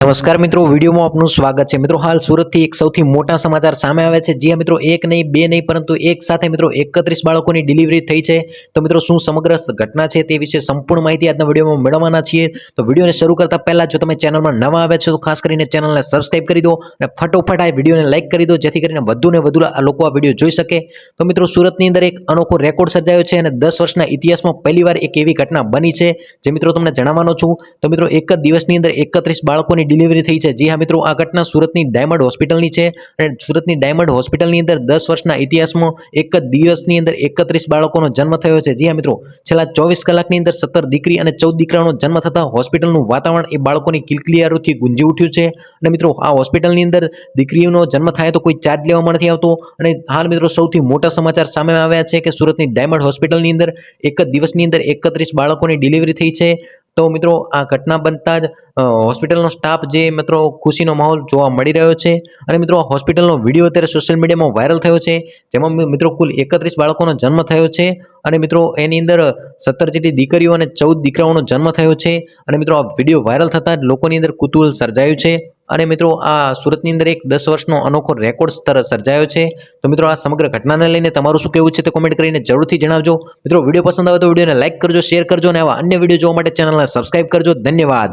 નમસ્કાર મિત્રો, વિડીયોમાં આપનું સ્વાગત છે. મિત્રો, હાલ સુરતથી એક સૌથી મોટા સમાચાર સામે આવે છે. જ્યાં મિત્રો એક નહીં, બે નહીં, પરંતુ એક સાથે મિત્રો એકત્રીસ બાળકોની ડિલિવરી થઈ છે. તો મિત્રો, શું સમગ્ર ઘટના છે તે વિશે સંપૂર્ણ માહિતી આજના વિડીયોમાં મેળવવાના છીએ. તો વિડીયોને શરૂ કરતા પહેલા જો તમે ચેનલમાં નવા આવ્યા છો, તો ખાસ કરીને ચેનલને સબસ્ક્રાઈબ કરી દો અને ફટોફટ આ વિડીયોને લાઇક કરી દો, જેથી કરીને વધુ ને વધુ લોકો આ વીડિયો જોઈ શકે. તો મિત્રો, સુરતની અંદર એક અનોખો રેકોર્ડ સર્જાયો છે અને દસ વર્ષના ઇતિહાસમાં પહેલીવાર એક એવી ઘટના બની છે, જે મિત્રો તમને જણાવવાનો છું. તો મિત્રો, એક જ દિવસની અંદર એકત્રીસ બાળકોની ડિલિવરી થઈ છે. જી હા મિત્રો, આ ઘટના સુરતની ડાયમંડ હોસ્પિટલની છે અને સુરતની ડાયમંડ હોસ્પિટલની અંદર દસ વર્ષના ઇતિહાસમાં એક જ દિવસની અંદર એકત્રીસ બાળકોનો જન્મ થયો છે. જી હા મિત્રો, છેલ્લા ચોવીસ કલાકની અંદર સત્તર દીકરી અને ચૌદ દીકરાનો જન્મ થતાં હોસ્પિટલનું વાતાવરણ એ બાળકોની કિલકિલિયારોથી ગુંજી ઉઠ્યું છે. અને મિત્રો, આ હોસ્પિટલની અંદર દીકરીઓનો જન્મ થાય તો કોઈ ચાર્જ લેવામાં નથી આવતો. અને હાલ મિત્રો, સૌથી મોટા સમાચાર સામે આવ્યા છે કે સુરતની ડાયમંડ હોસ્પિટલની અંદર એક જ દિવસની અંદર એકત્રીસ બાળકોની ડિલિવરી થઈ છે. તો મિત્રો આ ઘટના બનતા જ હોસ્પિટલનો સ્ટાફ જે મિત્રો ખુશીનો માહોલ જોવા મળી રહ્યો છે અને મિત્રો હોસ્પિટલનો વીડિયો અત્યારે સોશિયલ મીડિયામાં વાયરલ થયો છે, જેમાં મિત્રો કુલ એકત્રીસ બાળકોનો જન્મ થયો છે અને મિત્રો એની અંદર સત્તર જેટલી દીકરીઓ અને ચૌદ દીકરાઓનો જન્મ થયો છે અને મિત્રો આ વીડિયો વાયરલ થતાં જ લોકોની અંદર કુતૂહલ સર્જાયું છે. અને મિત્રો, આ સુરતની અંદર એક દસ વર્ષનો અનોખો રેકોર્ડ સ્તર સર્જાયો છે. તો મિત્રો, આ સમગ્ર ઘટનાને લઈને તમારું શું કહેવું છે તે કોમેન્ટ કરીને જરૂરથી જણાવજો. મિત્રો, વીડિયો પસંદ આવે તો વિડીયોને લાઇક કરજો શેર કરજો અને આવા અન્ય વીડિયો જોવા માટે ચેનલને સબસ્ક્રાઇબ કરજો. ધન્યવાદ.